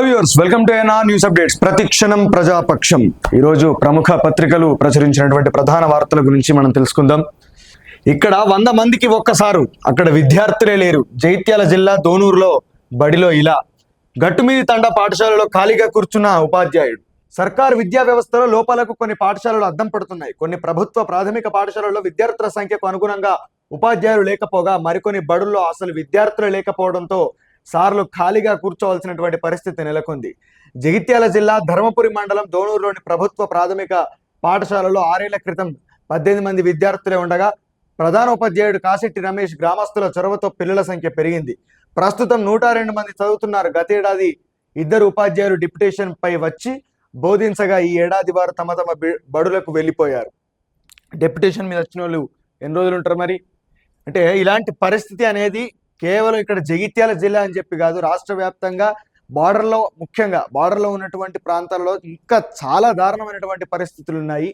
Hello viewers welcome to NR news updates ప్రతిక్షణం ప్రజాపక్షం. ఈరోజు ప్రముఖ పత్రికలు ప్రచురించినటువంటి ప్రధాన వార్తల గురించి మనం తెలుసుకుందాం. ఇక్కడ వంద మందికి ఒక్కసారు. అక్కడ విద్యార్థులే లేరు. జైత్యాల జిల్లా దోనూరులో బడిలో ఇలా. గట్టుమీది తండ పాఠశాలలో ఖాళీగా కూర్చున్న ఉపాధ్యాయుడు. సర్కారు విద్యా వ్యవస్థలో లోపాలకు కొన్ని పాఠశాలలు అద్దం పడుతున్నాయి. కొన్ని ప్రభుత్వ ప్రాథమిక పాఠశాలల్లో విద్యార్థుల సంఖ్యకు అనుగుణంగా ఉపాధ్యాయులు లేకపోగా మరికొన్ని బడుల్లో అసలు విద్యార్థులు లేకపోవడంతో సార్లు ఖాళీగా కూర్చోవలసినటువంటి పరిస్థితి నెలకొంది. జగిత్యాల జిల్లా ధర్మపురి మండలం దోనూరులోని ప్రభుత్వ ప్రాథమిక పాఠశాలలో ఆరేళ్ళ క్రితం పద్దెనిమిది మంది విద్యార్థులే ఉండగా ప్రధాన ఉపాధ్యాయుడు కాశెట్టి రమేష్ గ్రామస్తుల చొరవతో పిల్లల సంఖ్య పెరిగింది. ప్రస్తుతం నూట రెండు మంది చదువుతున్నారు. గతేడాది ఇద్దరు ఉపాధ్యాయులు డిప్యుటేషన్ పై వచ్చి బోధించగా ఈ ఏడాది వారు తమ తమ బడులకు వెళ్ళిపోయారు. డెప్యుటేషన్ మీద వచ్చిన వాళ్ళు ఎన్ని రోజులు ఉంటారు మరి? అంటే ఇలాంటి పరిస్థితి అనేది కేవలం ఇక్కడ జగిత్యాల జిల్లా అని చెప్పి కాదు రాష్ట్ర వ్యాప్తంగా బార్డర్లో ముఖ్యంగా బార్డర్లో ఉన్నటువంటి ప్రాంతాల్లో ఇంకా చాలా దారుణమైనటువంటి పరిస్థితులు ఉన్నాయి.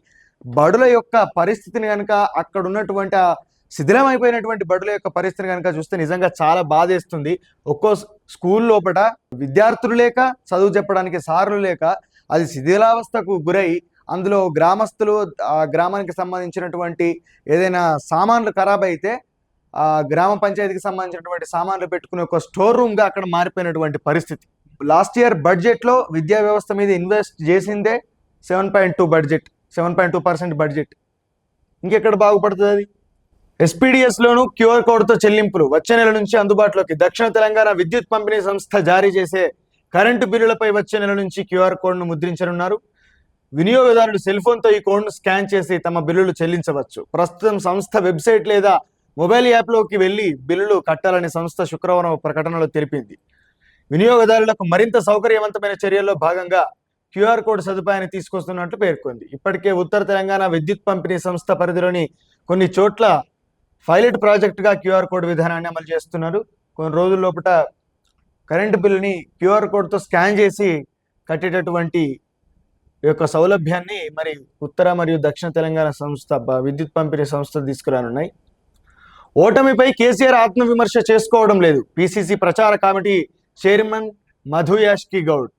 బడుల యొక్క పరిస్థితిని కనుక అక్కడ ఉన్నటువంటి ఆ శిథిలమైపోయినటువంటి బడుల యొక్క పరిస్థితిని కనుక చూస్తే నిజంగా చాలా బాధేస్తుంది. ఒక్కో స్కూల్ లోపల విద్యార్థులు లేక చదువు చెప్పడానికి సార్లు లేక అది శిథిలావస్థకు గురై అందులో గ్రామస్తులు ఆ గ్రామానికి సంబంధించినటువంటి ఏదైనా సామాన్లు ఖరాబ్ అయితే గ్రామ పంచాయతీకి సంబంధించినటువంటి సామాన్లు పెట్టుకునే ఒక స్టోర్ రూమ్గా అక్కడ మారిపోయినటువంటి పరిస్థితి. లాస్ట్ ఇయర్ బడ్జెట్లో విద్యా వ్యవస్థ మీద ఇన్వెస్ట్ చేసిందే seven point two budget seven point two percent budget. ఇంకెక్కడ బాగుపడుతుంది అది? ఎస్పీడిఎస్ లోను క్యూఆర్ కోడ్తో చెల్లింపులు. వచ్చే నెల నుంచి అందుబాటులోకి. దక్షిణ తెలంగాణ విద్యుత్ పంపిణీ సంస్థ జారీ చేసే కరెంటు బిల్లులపై వచ్చే నెల నుంచి క్యూఆర్ కోడ్ను ముద్రించనున్నారు. వినియోగదారులు సెల్ ఫోన్తో ఈ కోడ్ను స్కాన్ చేసి తమ బిల్లులు చెల్లించవచ్చు. ప్రస్తుతం సంస్థ వెబ్సైట్ లేదా మొబైల్ యాప్లోకి వెళ్ళి బిల్లులు కట్టాలని సంస్థ శుక్రవారం ప్రకటనలో తెలిపింది. వినియోగదారులకు మరింత సౌకర్యవంతమైన చర్యల్లో భాగంగా క్యూఆర్ కోడ్ సదుపాయాన్ని తీసుకొస్తున్నట్లు పేర్కొంది. ఇప్పటికే ఉత్తర తెలంగాణ విద్యుత్ పంపిణీ సంస్థ పరిధిలోని కొన్ని చోట్ల పైలట్ ప్రాజెక్టుగా క్యూఆర్ కోడ్ విధానాన్ని అమలు చేస్తున్నారు. కొన్ని రోజుల లోపల కరెంటు బిల్లుని క్యూఆర్ కోడ్తో స్కాన్ చేసి కట్టేటటువంటి యొక్క సౌలభ్యాన్ని మరి ఉత్తర మరియు దక్షిణ తెలంగాణ సంస్థ విద్యుత్ పంపిణీ సంస్థ తీసుకురానున్నాయి. ఓటమిపై కేసీఆర్ ఆత్మవిమర్శ చేసుకోవడం లేదు. పిసిసి ప్రచార కమిటీ చైర్మన్ మధు యాష్కి గౌడ్.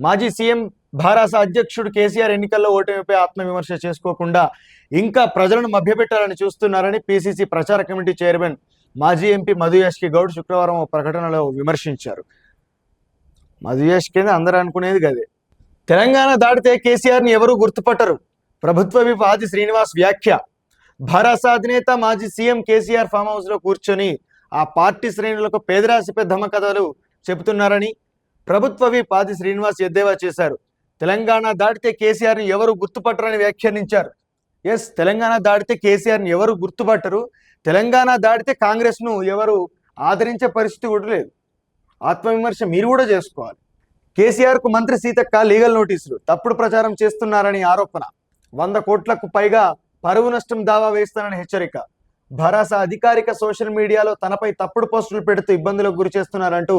మాజీ సీఎం భారాస అధ్యక్షుడు కేసీఆర్ ఎన్నికల్లో ఓటమిపై ఆత్మవిమర్శ చేసుకోకుండా ఇంకా ప్రజలను మభ్యపెట్టాలని చూస్తున్నారని పిసిసి ప్రచార కమిటీ చైర్మన్ మాజీ ఎంపీ మధు యాష్కి గౌడ్ శుక్రవారం ఓ ప్రకటనలో విమర్శించారు. మధు యాష్కి అందరూ అనుకునేది గదే. తెలంగాణ దాటితే కేసీఆర్ని ఎవరూ గుర్తుపట్టరు. ప్రభుత్వ విప్ ఆది శ్రీనివాస్ వ్యాఖ్య. భారాస అధినేత మాజీ సీఎం కేసీఆర్ ఫామ్ హౌస్లో కూర్చొని ఆ పార్టీ శ్రేణులకు పేదరాశిపై ధమకథలు చెబుతున్నారని ప్రభుత్వ పాది శ్రీనివాస్ ఎద్దేవా చేశారు. తెలంగాణ దాటితే కేసీఆర్ని ఎవరు గుర్తుపట్టరని వ్యాఖ్యానించారు. ఎస్ తెలంగాణ దాటితే కేసీఆర్ని ఎవరు గుర్తుపట్టరు. తెలంగాణ దాటితే కాంగ్రెస్ను ఎవరు ఆదరించే పరిస్థితి కూడా లేదు. ఆత్మవిమర్శ మీరు కూడా చేసుకోవాలి. కేసీఆర్కు మంత్రి సీతక్క లీగల్ నోటీసులు తప్పుడు ప్రచారం చేస్తున్నారని ఆరోపణ. వంద కోట్లకు పైగా పరువు నష్టం దావా వేస్తానని హెచ్చరిక. భరాసా అధికారిక సోషల్ మీడియాలో తనపై తప్పుడు పోస్టులు పెడుతూ ఇబ్బందులకు గురి చేస్తున్నారంటూ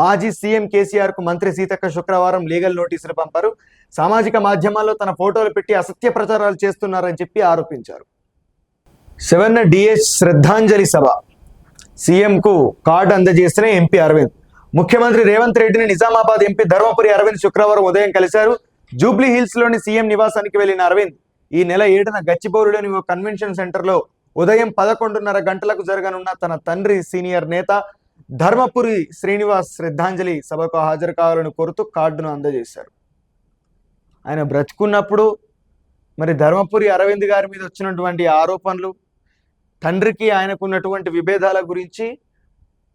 మాజీ సీఎం కేసీఆర్కు మంత్రి సీతక్క శుక్రవారం లీగల్ నోటీసులు పంపారు. సామాజిక మాధ్యమాల్లో తన ఫోటోలు పెట్టి అసత్య ప్రచారాలు చేస్తున్నారని చెప్పి ఆరోపించారు. సెవెన్ డిఎస్ శ్రద్ధాంజలి సభ. సీఎం కు కార్డు అందజేసిన ఎంపీ అరవింద్. ముఖ్యమంత్రి రేవంత్ రెడ్డిని నిజామాబాద్ ఎంపీ ధర్మపురి అరవింద్ శుక్రవారం ఉదయం కలిశారు. జూబ్లీ హిల్స్లోని సీఎం నివాసానికి వెళ్ళిన అరవింద్ ఈ నెల ఏడున గచ్చిబౌరిలోని ఓ కన్వెన్షన్ సెంటర్లో ఉదయం పదకొండున్నర గంటలకు జరగనున్న తన తండ్రి సీనియర్ నేత ధర్మపురి శ్రీనివాస్ శ్రద్ధాంజలి సభకు హాజరు కావాలని కోరుతూ కార్డును అందజేశారు. ఆయన బ్రతుకున్నప్పుడు మరి ధర్మపురి అరవింద్ గారి మీద వచ్చినటువంటి ఆరోపణలు తండ్రికి ఆయనకున్నటువంటి విభేదాల గురించి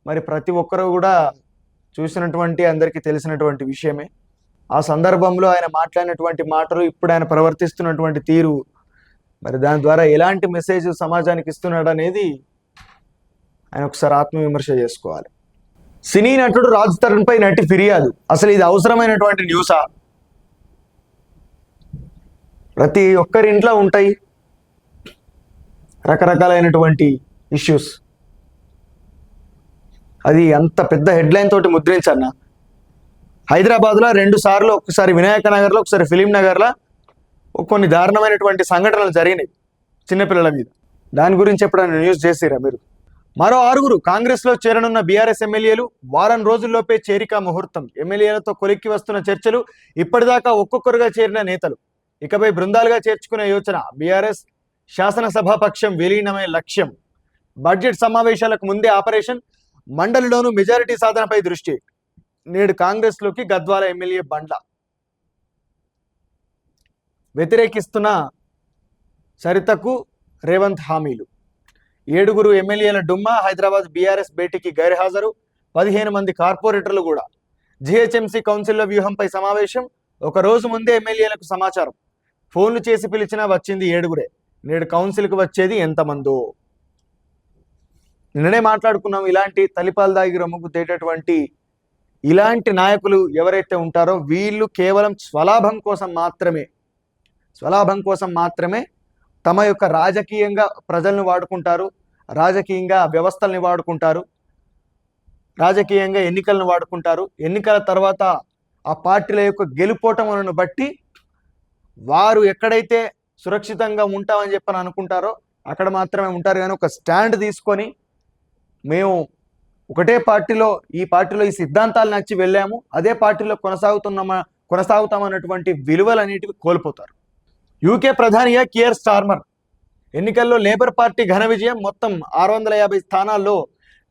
మరి ప్రతి ఒక్కరూ కూడా చూసినటువంటి అందరికీ తెలిసినటువంటి విషయమే. ఆ సందర్భంలో ఆయన మాట్లాడినటువంటి మాటలు ఇప్పుడు ఆయన ప్రవర్తిస్తున్నటువంటి తీరు మరి దాని ద్వారా ఎలాంటి మెసేజ్ సమాజానికి ఇస్తున్నాడు అనేది ఆయన ఒకసారి ఆత్మవిమర్శ చేసుకోవాలి. సినీ నటుడు రాజ్ తరుణ్పై నటి ఫిర్యాదు. అసలు ఇది అవసరమైనటువంటి న్యూసా? ప్రతి ఒక్కరి ఇంట్లో ఉంటాయి రకరకాలైనటువంటి ఇష్యూస్. అది అంత పెద్ద హెడ్లైన్ తోటి ముద్రించన్న. హైదరాబాద్లో రెండు సార్లు ఒకసారి వినాయక నగర్లో ఒకసారి ఫిలిం నగర్లో కొన్ని దారుణమైనటువంటి సంఘటనలు జరిగినాయి చిన్నపిల్లల మీద. దాని గురించి ఎప్పుడైనా న్యూస్ చేసిరా మీరు? మరో ఆరుగురు కాంగ్రెస్లో చేరనున్న బీఆర్ఎస్ ఎమ్మెల్యేలు వారం రోజుల్లోపే చేరిక ముహూర్తం. ఎమ్మెల్యేలతో కొలిక్కి వస్తున్న చర్చలు ఇప్పటిదాకా ఒక్కొక్కరుగా చేరిన నేతలు. ఇకపై బృందాలుగా చేర్చుకునే యోచన బీఆర్ఎస్ శాసనసభాపక్షం విలీనమే లక్ష్యం. బడ్జెట్ సమావేశాలకు ముందే ఆపరేషన్ మండలిలోనూ మెజారిటీ సాధనపై దృష్టి. నేడు కాంగ్రెస్లోకి గద్వాల ఎమ్మెల్యే బండ్ల వ్యతిరేకిస్తున్న సరితకు రేవంత్ హామీలు. ఏడుగురు ఎమ్మెల్యేల డుమ్మా హైదరాబాద్ బీఆర్ఎస్ భేటీకి గైర్హాజరు. పదిహేను మంది కార్పొరేటర్లు కూడా. జిహెచ్ఎంసీ కౌన్సిల్ల వ్యూహంపై సమావేశం. ఒక రోజు ముందే ఎమ్మెల్యేలకు సమాచారం. ఫోన్లు చేసి పిలిచినా వచ్చింది ఏడుగురే. నేడు కౌన్సిల్కి వచ్చేది ఎంతమందో. నిన్ననే మాట్లాడుకున్నాం ఇలాంటి తలిపాలు దాగి రొమ్ముకు తేటటువంటి ఇలాంటి నాయకులు ఎవరైతే ఉంటారో వీళ్ళు కేవలం స్వలాభం కోసం మాత్రమే స్వలాభం కోసం మాత్రమే తమ యొక్క రాజకీయంగా ప్రజల్ని వాడుకుంటారు రాజకీయంగా వ్యవస్థల్ని వాడుకుంటారు రాజకీయంగా ఎన్నికలను వాడుకుంటారు. ఎన్నికల తర్వాత ఆ పార్టీల యొక్క గెలుపోటములను బట్టి వారు ఎక్కడైతే సురక్షితంగా ఉంటామని చెప్పని అనుకుంటారో అక్కడ మాత్రమే ఉంటారు. కానీ ఒక స్టాండ్ తీసుకొని మేము ఒకటే పార్టీలో ఈ పార్టీలో ఈ సిద్ధాంతాలు నచ్చి వెళ్ళాము అదే పార్టీలో కొనసాగుతున్నామా కొనసాగుతామన్నటువంటి విలువలు అనేటివి కోల్పోతారు. యూకే ప్రధానిగా కియర్ స్టార్మర్? ఎన్నికల్లో లేబర్ పార్టీ ఘన విజయం మొత్తం ఆరు వందల యాభై స్థానాల్లో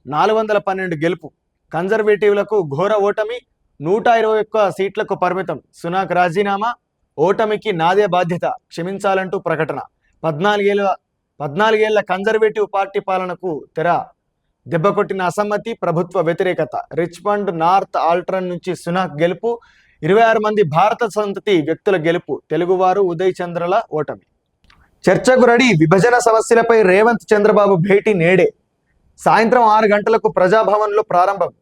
నాలుగు వందల పన్నెండు గెలుపు. కన్జర్వేటివ్లకు ఘోర ఓటమి నూట ఇరవై ఒక్క సీట్లకు పరిమితం. సునాక్ రాజీనామా ఓటమికి నాదే బాధ్యత క్షమించాలంటూ ప్రకటన. పద్నాలుగేళ్ళ పద్నాలుగేళ్ళ కన్జర్వేటివ్ పార్టీ పాలనకు తెర దెబ్బకొట్టిన అసమ్మతి ప్రభుత్వ వ్యతిరేకత. రిచ్మండ్ నార్త్ ఆల్ట్రన్ నుంచి సునాక్ గెలుపు ఇరవై ఆరు మంది భారత సంతతి వ్యక్తుల గెలుపు. తెలుగువారు ఉదయ్ చంద్రల ఓటమి. చర్చకు రెడీ విభజన సమస్యలపై రేవంత్ చంద్రబాబు భేటీ నేడే. సాయంత్రం ఆరు గంటలకు ప్రజాభవన్లో ప్రారంభం.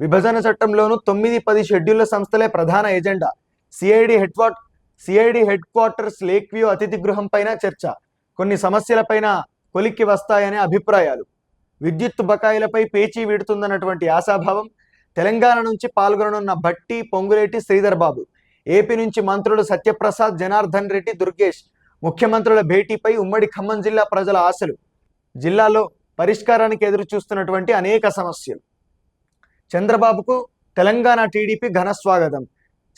విభజన చట్టంలోనూ తొమ్మిది పది షెడ్యూళ్ళ సంస్థలే ప్రధాన ఎజెండా. సిఐడి హెడ్ క్వార్ట్ CID headquarters lake view అతిథి గృహం పైన చర్చ. కొన్ని సమస్యలపైన కొలిక్కి వస్తాయనే అభిప్రాయాలు. విద్యుత్ బకాయిలపై పేచీ విడుతుందన్నటువంటి ఆశాభావం. తెలంగాణ నుంచి పాల్గొననున్న భట్టి పొంగులేటి శ్రీధర్ బాబు ఏపీ నుంచి మంత్రులు సత్యప్రసాద్ జనార్దన్ రెడ్డి దుర్గేష్ ముఖ్యమంత్రుల భేటీపై ఉమ్మడి ఖమ్మం జిల్లా ప్రజల ఆశలు. జిల్లాలో పరిష్కారానికి ఎదురు చూస్తున్నటువంటి అనేక సమస్యలు. చంద్రబాబుకు తెలంగాణ టీడీపీ ఘన స్వాగతం.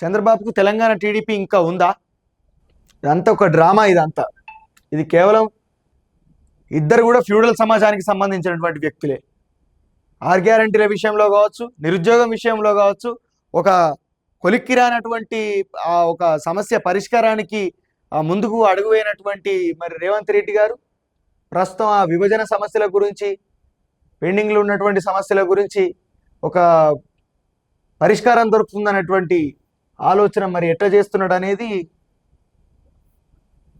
చంద్రబాబుకు తెలంగాణ టీడీపీ ఇంకా ఉందా? ఇదంతా ఒక డ్రామా ఇదంతా. ఇది కేవలం ఇద్దరు కూడా ఫ్యూడల్ సమాజానికి సంబంధించినటువంటి వ్యక్తులే. ఆర్ గ్యారంటీల విషయంలో కావచ్చు నిరుద్యోగం విషయంలో కావచ్చు ఒక కొలిక్కిరానటువంటి ఆ ఒక సమస్య పరిష్కారానికి ముందుకు అడుగువైనటువంటి మరి రేవంత్ రెడ్డి గారు ప్రస్తుతం ఆ విభజన సమస్యల గురించి పెండింగ్లో ఉన్నటువంటి సమస్యల గురించి ఒక పరిష్కారం దొరుకుతుందన్నటువంటి ఆలోచన మరి ఎట్లా చేస్తున్నాడు అనేది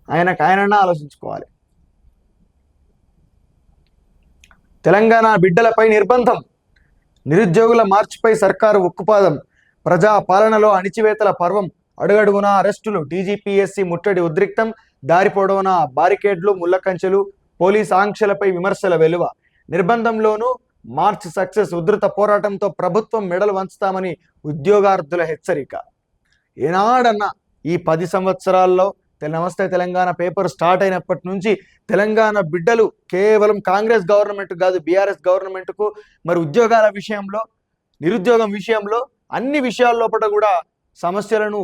ఆయనకు ఆయనన్నా ఆలోచించుకోవాలి. తెలంగాణ బిడ్డలపై నిర్బంధం. నిరుద్యోగుల మార్చిపై సర్కారు ఉక్కుపాదం. ప్రజా పాలనలో అణిచివేతల పర్వం. అడుగడుగునా అరెస్టులు. డీజీపీఎస్సీ ముట్టడి ఉద్రిక్తం. దారి పొడవునా బారికేడ్లు ముల్లకంచెలు పోలీస్ ఆంక్షలపై విమర్శల వెలువ. నిర్బంధంలోనూ మార్చ్ సక్సెస్ ఉధృత పోరాటంతో ప్రభుత్వం మెడలు వంచుతామని ఉద్యోగార్థుల హెచ్చరిక. ఏనాడన్నా ఈ పది సంవత్సరాల్లో నమస్తే తెలంగాణ పేపర్ స్టార్ట్ అయినప్పటి నుంచి తెలంగాణ బిడ్డలు కేవలం కాంగ్రెస్ గవర్నమెంట్ కాదు బీఆర్ఎస్ గవర్నమెంట్కు మరి ఉద్యోగాల విషయంలో నిరుద్యోగం విషయంలో అన్ని విషయాల లోపల కూడా సమస్యలను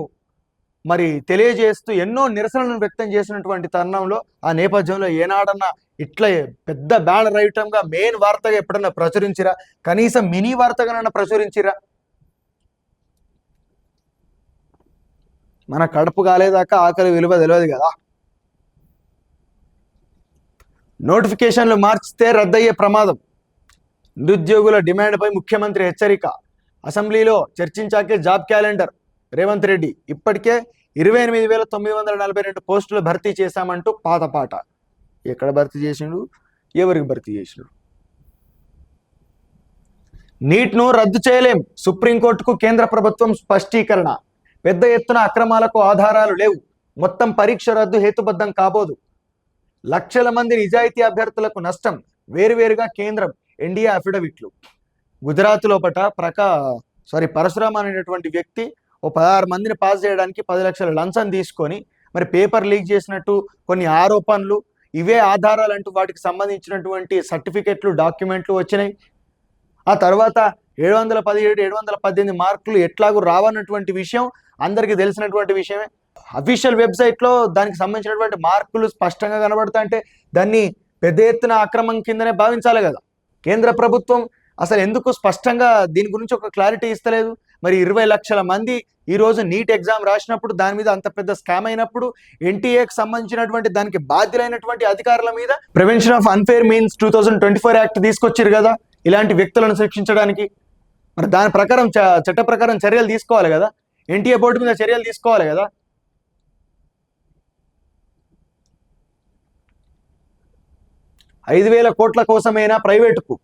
మరి తెలియజేస్తూ ఎన్నో నిరసనలను వ్యక్తం చేసినటువంటి తరుణంలో ఆ నేపథ్యంలో ఏనాడన్నా ఇట్లా పెద్ద బ్యానర్ ఐటమ్గా మెయిన్ వార్తగా ఎప్పుడన్నా ప్రచురించిరా? కనీసం మినీ వార్తగానన్నా ప్రచురించిరా? మన కడుపు కాలేదాకా ఆకలి విలువ తెలియదు కదా. నోటిఫికేషన్లు మార్చితే రద్దయ్యే ప్రమాదం. నిరుద్యోగుల డిమాండ్పై ముఖ్యమంత్రి హెచ్చరిక. అసెంబ్లీలో చర్చించాకే జాబ్ క్యాలెండర్. రేవంత్ రెడ్డి ఇప్పటికే ఇరవై ఎనిమిది వేల తొమ్మిది వందల నలభై రెండు పోస్టులు భర్తీ చేశామంటూ పాత పాట. ఎక్కడ భర్తీ చేసిండు? ఎవరికి భర్తీ చేసిండు? నీట్ను రద్దు చేయలేం. సుప్రీంకోర్టుకు కేంద్ర ప్రభుత్వం స్పష్టీకరణ. పెద్ద ఎత్తున అక్రమాలకు ఆధారాలు లేవు. మొత్తం పరీక్ష రద్దు హేతుబద్ధం కాబోదు. లక్షల మంది నిజాయితీ అభ్యర్థులకు నష్టం. వేరువేరుగా కేంద్రం ఎన్డీఏ అఫిడవిట్లు. గుజరాత్ లోపట ప్రకా సారీ పరశురామ్ అనేటటువంటి వ్యక్తి ఓ పదహారు మందిని పాస్ చేయడానికి పది లక్షల లంచం తీసుకొని మరి పేపర్ లీక్ చేసినట్టు కొన్ని ఆరోపణలు ఇవే ఆధారాలు అంటూ వాటికి సంబంధించినటువంటి సర్టిఫికెట్లు డాక్యుమెంట్లు వచ్చినాయి. ఆ తర్వాత ఏడు వందల పదిహేడు ఏడు వందల పద్దెనిమిది మార్కులు ఎట్లాగూ రావన్నటువంటి విషయం అందరికీ తెలిసినటువంటి విషయమే. అఫీషియల్ వెబ్సైట్లో దానికి సంబంధించినటువంటి మార్కులు స్పష్టంగా కనబడతా అంటే దాన్ని పెద్ద ఎత్తున అక్రమం కిందనే భావించాలి కదా. కేంద్ర ప్రభుత్వం అసలు ఎందుకు స్పష్టంగా దీని గురించి ఒక క్లారిటీ ఇస్తలేదు? మరి ఇరవై లక్షల మంది ఈ రోజు నీట్ ఎగ్జామ్ రాసినప్పుడు దాని మీద అంత పెద్ద స్కామ్ అయినప్పుడు ఎన్టీఏకి సంబంధించినటువంటి దానికి బాధ్యులైనటువంటి అధికారుల మీద prevention of unfair means two thousand twenty four act తీసుకొచ్చారు కదా ఇలాంటి వ్యక్తులను శిక్షించడానికి. మరి దాని ప్రకారం చ- చట్ట ప్రకారం చర్యలు తీసుకోవాలి కదా. ఎన్టీఏ బోర్డు మీద చర్యలు తీసుకోవాలి కదా? ఐదు వేల కోట్ల కోసమైనా ప్రైవేటుకు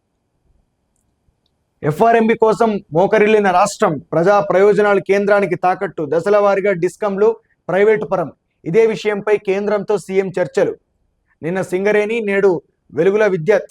ఎఫ్ఆర్ఎంబి కోసం మోకరిల్లిన రాష్ట్రం ప్రజా ప్రయోజనాలు కేంద్రానికి తాకట్టు దశల వారీగా డిస్కంలు ప్రైవేటు పరం. ఇదే విషయంపై కేంద్రంతో సీఎం చర్చలు. నిన్న సింగరేణి నేడు వెలుగుల విద్యత్.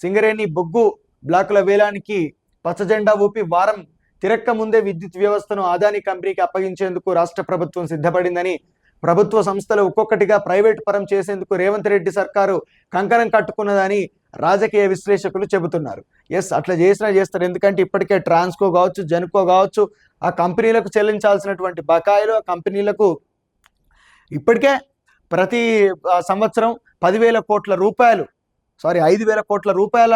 సింగరేణి బొగ్గు బ్లాకుల వేలానికి పచ్చజెండా ఊపి వారం తిరక్క ముందే విద్యుత్ వ్యవస్థను అదాని కంపెనీకి అప్పగించేందుకు రాష్ట్ర ప్రభుత్వం సిద్ధపడిందని ప్రభుత్వ సంస్థలు ఒక్కొక్కటిగా ప్రైవేట్ పరం చేసేందుకు రేవంత్ రెడ్డి సర్కారు కంకణం కట్టుకున్నదని రాజకీయ విశ్లేషకులు చెబుతున్నారు. ఎస్ అట్లా చేసినా చేస్తారు. ఎందుకంటే ఇప్పటికే ట్రాన్స్కో కావచ్చు జెన్కో కావచ్చు ఆ కంపెనీలకు చెల్లించాల్సినటువంటి బకాయిలు ఆ కంపెనీలకు ఇప్పటికే ప్రతి సంవత్సరం పదివేల కోట్ల రూపాయలు సారీ ఐదు వేల కోట్ల రూపాయల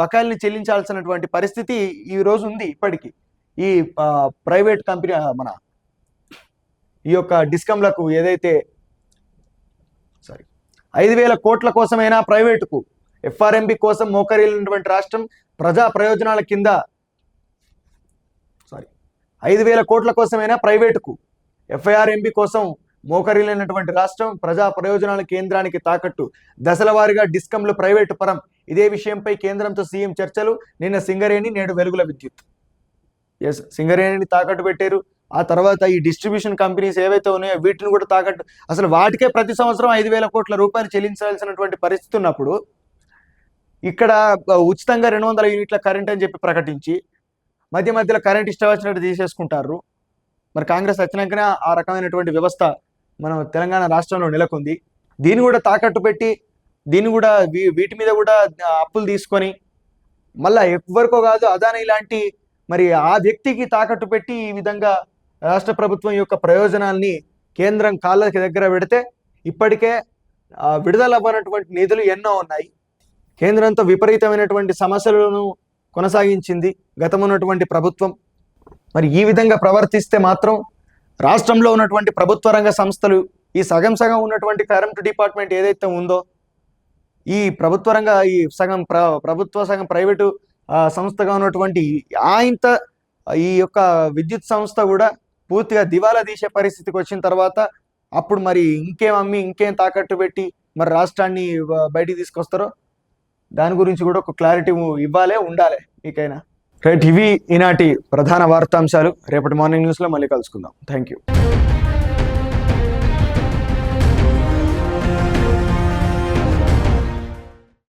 బకాయిల్ని చెల్లించాల్సినటువంటి పరిస్థితి ఈ రోజు ఉంది ఇప్పటికీ. ఈ ప్రైవేట్ కంపెనీ మన ఈ యొక్క డిస్కంలకు ఏదైతే సారీ ఐదు వేల కోట్ల కోసమైనా ప్రైవేటుకు ఎఫ్ఆర్ఎంబి కోసం మోకరిల్లినటువంటి రాష్ట్రం ప్రజా ప్రయోజనాల కింద సారీ ఐదు వేల కోట్ల కోసమైనా ప్రైవేటుకు ఎఫ్ఐఆర్ఎంబి కోసం మోకరిల్లినటువంటి రాష్ట్రం ప్రజా ప్రయోజనాల కేంద్రానికి తాకట్టు. దశల వారీగా డిస్కంలు ప్రైవేటు పరం ఇదే విషయంపై కేంద్రంతో సీఎం చర్చలు. నిన్న సింగరేణి నేడు వెలుగుల విద్యుత్. ఎస్ సింగరేణిని తాకట్టు పెట్టారు. ఆ తర్వాత ఈ డిస్ట్రిబ్యూషన్ కంపెనీస్ ఏవైతే ఉన్నాయో వీటిని కూడా తాకట్టు అసలు వాటికే ప్రతి సంవత్సరం ఐదు వేల కోట్ల రూపాయలు చెల్లించాల్సినటువంటి పరిస్థితి ఉన్నప్పుడు ఇక్కడ ఉచితంగా రెండు వందల యూనిట్ల కరెంట్ అని చెప్పి ప్రకటించి మధ్య మధ్యలో కరెంట్ ఇష్టం వచ్చినట్టు తీసేసుకుంటారు. మరి కాంగ్రెస్ వచ్చినాకనే ఆ రకమైనటువంటి వ్యవస్థ మనం తెలంగాణ రాష్ట్రంలో నెలకొంది. దీన్ని కూడా తాకట్టు పెట్టి దీన్ని కూడా వీ- వీటి మీద కూడా అప్పులు తీసుకొని మళ్ళా ఎవరికో కాదు అదాని ఇలాంటి మరి ఆ వ్యక్తికి తాకట్టు పెట్టి ఈ విధంగా రాష్ట్ర ప్రభుత్వం యొక్క ప్రయోజనాల్ని కేంద్రం కాళ్ళకి దగ్గర పెడితే ఇప్పటికే విడుదల అవ్వనటువంటి నిధులు ఎన్నో ఉన్నాయి. కేంద్రంతో విపరీతమైనటువంటి సమస్యలను కొనసాగించింది గతమున్నటువంటి ప్రభుత్వం. మరి ఈ విధంగా ప్రవర్తిస్తే మాత్రం రాష్ట్రంలో ఉన్నటువంటి ప్రభుత్వ రంగ సంస్థలు ఈ సగం సగం ఉన్నటువంటి కరెంట్ డిపార్ట్మెంట్ ఏదైతే ఉందో ఈ ప్రభుత్వ రంగ ఈ సగం ప్ర ప్రభుత్వ సగం ప్రైవేటు సంస్థగా ఉన్నటువంటి ఆయంత ఈ యొక్క విద్యుత్ సంస్థ కూడా పూర్తిగా దివాలా తీసే పరిస్థితికి వచ్చిన తర్వాత అప్పుడు మరి ఇంకేం అమ్మి ఇంకేం తాకట్టు పెట్టి మరి రాష్ట్రాన్ని బయటికి తీసుకొస్తారో దాని గురించి కూడా ఒక క్లారిటీ ఇవ్వాలే ఉండాలి మీకైనా. రైట్ ఇవి ఈనాటి ప్రధాన వార్తాంశాలు. రేపటి మార్నింగ్ న్యూస్లో మళ్ళీ కలుసుకుందాం. Thank you.